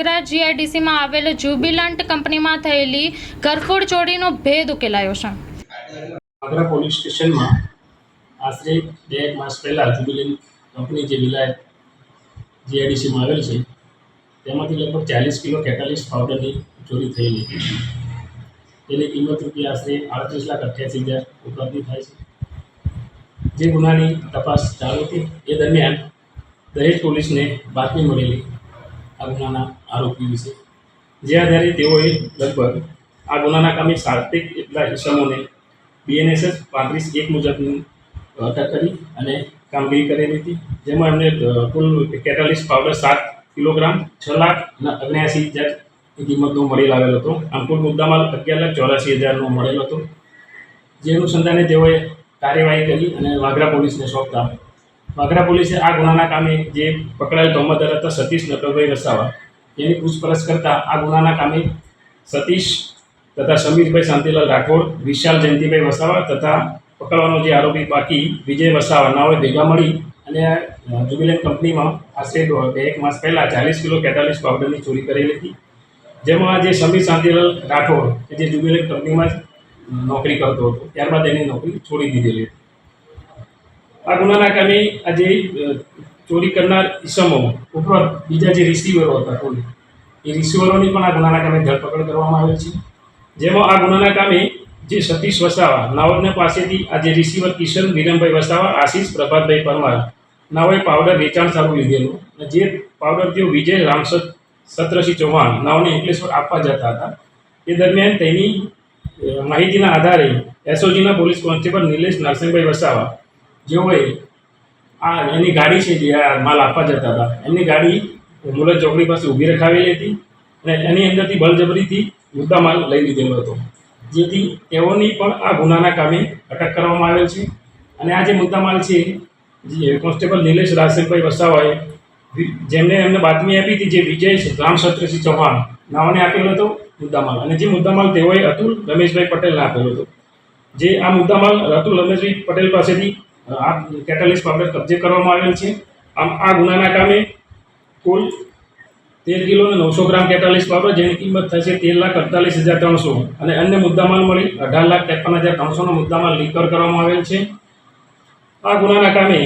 વાગરા જીઆઈડીસીમાં આવેલ જ્યુબિલન્ટ કંપનીમાં થયેલી ઘરફોડ ચોરીનો ભેદ ઉકેલાયો છે. આગ્રા પોલીસ સ્ટેશનમાં આશરે બે માસ પહેલાં જ્યુબિલન્ટ કંપની જે વિલાયત જીઆઈડીસીમાં આવેલ છે, તેમાંથી લગભગ ચાલીસ કિલો કેટાલિસ પાવડરની ચોરી થયેલી. તેની કિંમત રૂપિયા આશરે આડત્રીસ લાખ અઠ્યાસી હજાર ઉપલબ્ધિ થાય છે. જે ગુનાની તપાસ ચાલુ હતી. એ દરમિયાન દરેક પોલીસને બાતમી મળેલી આ ગુનાના આરોપી વિશે? જે આધારે તેઓએ લગભગ આ ગુનાના કામે સાર્થિક એટલા ઇસમોને બીએનએસએસ પાંત્રીસ એક મુજબની અટક કરી અને કામગીરી કરેલી હતી, જેમાં એમને કુલ કેટાલિસ પાવડર સાત કિલોગ્રામ છ લાખ અને અગ્નેસી હજારની કિંમતનો મળી આવેલો હતો. આમ કુલ મુદ્દામાલ અગિયાર લાખ ચોરાસી હજારનો મળેલો હતો. જે અનુસંધાને તેઓએ કાર્યવાહી કરી અને વાગરા પોલીસને સોંપતા વાગરા પોલીસે આ ગુનાના કામે જે પકડાયેલ તોમતદાર હતા સતીશ નટવરભાઈ વસાવા તેની પૂછપરછ કરતા આ ગુનાના કામે સતીશ તથા સમીરભાઈ શાંતિલાલ રાઠોડ વિશાલ જયંતિભાઈ વસાવા તથા પકડવાનો જે આરોપી બાકી વિજય વસાવા નાઓએ ભેગા મળી અને અ, કંપનીમાં આશરે બે એક માસ પહેલાં ચાલીસ કિલો કેટાલીસ પાવડરની ચોરી કરેલી હતી. જેમાં જે સમીર શાંતિલાલ રાઠોડ કે જે જુબિલન્ટ કંપનીમાં જ નોકરી કરતો હતો. ત્યારબાદ એની નોકરી છોડી દીધેલી હતી. આ ગુનાના કામે આ જે અ, ચોરી કરનાર ઈસમો ઉપરાંત બીજા જે રિસીવરો હતા ટોલી એ રિસીવરોની પણ આ ગુનાના કામે ધરપકડ કરવામાં આવેલ છે. જેમાં આ ગુનાના કામે જે સતીશ વસાવા નાઓદને પાસેથી આ જે રિસીવર કિશન વિરમભાઈ વસાવા, આશીષ પ્રભાતભાઈ પરમાર, નાઓએ પાવડર વેચાણ સારું લીધેલું અને જે પાવડર તેઓ વિજય રામસદ સત્રસિંહ ચૌહાણ નાઓને અંકલેશ્વર આપવા જતા હતા. તે દરમિયાન તેની માહિતીના આધારે એસઓજીના પોલીસ કોન્સ્ટેબલ નિલેશ નરસિંહભાઈ વસાવા, જેઓએ આ એની ગાડી છે જે આ માલ આપવા જતા હતા. એમની ગાડી મુલત ચોકડી પાસે ઊભી રખાવેલી હતી અને એની અંદરથી બળજબરીથી મુદ્દા માલ લઈ લીધેલો હતો. જેથી તેઓની પણ આ ગુનાના કામે અટક કરવામાં આવેલ છે. અને આ જે મુદ્દામાલ છે, જે કોન્સ્ટેબલ નિલેશ રાજસિંહભાઈ વસાવાએ જેમને એમને બાતમી આપી હતી, જે વિજય રામસત્રસિંહ ચૌહાણ નાઓને આપેલો હતો મુદ્દામાલ અને જે મુદ્દામાલ તેઓએ અતુલ રમેશભાઈ પટેલને આપેલો હતો. જે આ મુદ્દામાલ અતુલ રમેશભાઈ પટેલ પાસેથી આ કેટલિસ્ટ પાવડર કબજે કરવામાં આવેલ છે. આમ આ ગુનાના કામે કુલ તેર કિલો અને નવસો ગ્રામ કેટાલિસ પાવડર જેની કિંમત થશે તેર લાખ અડતાલીસ હજાર ત્રણસો. અને અન્ય મુદ્દામાલ મળી, અઢાર લાખ ત્રેપન હજાર ત્રણસોનો મુદ્દામાલ રિકવર કરવામાં આવેલ છે. આ ગુનાના કામે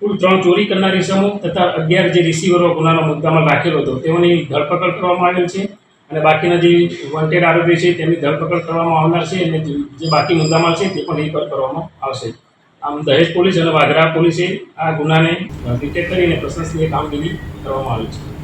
કુલ ત્રણ ચોરી કરનાર ઇસમો તથા અગિયાર જે રિસીવરો ગુનાનો મુદ્દામાલ રાખેલો હતો, તેઓની ધરપકડ કરવામાં આવેલ છે. અને બાકીના જે વોન્ટેડ આરોપી છે, તેમની ધરપકડ કરવામાં આવનાર છે અને જે જે બાકી મુદ્દામાલ છે, તે પણ રિકવર કરવામાં આવશે. આમ દહેજ પોલીસ અને વાઘરા પોલીસે આ ગુનાને ડિટેક્ટ કરીને પ્રશંસનીય કામગીરી કરવામાં આવી છે.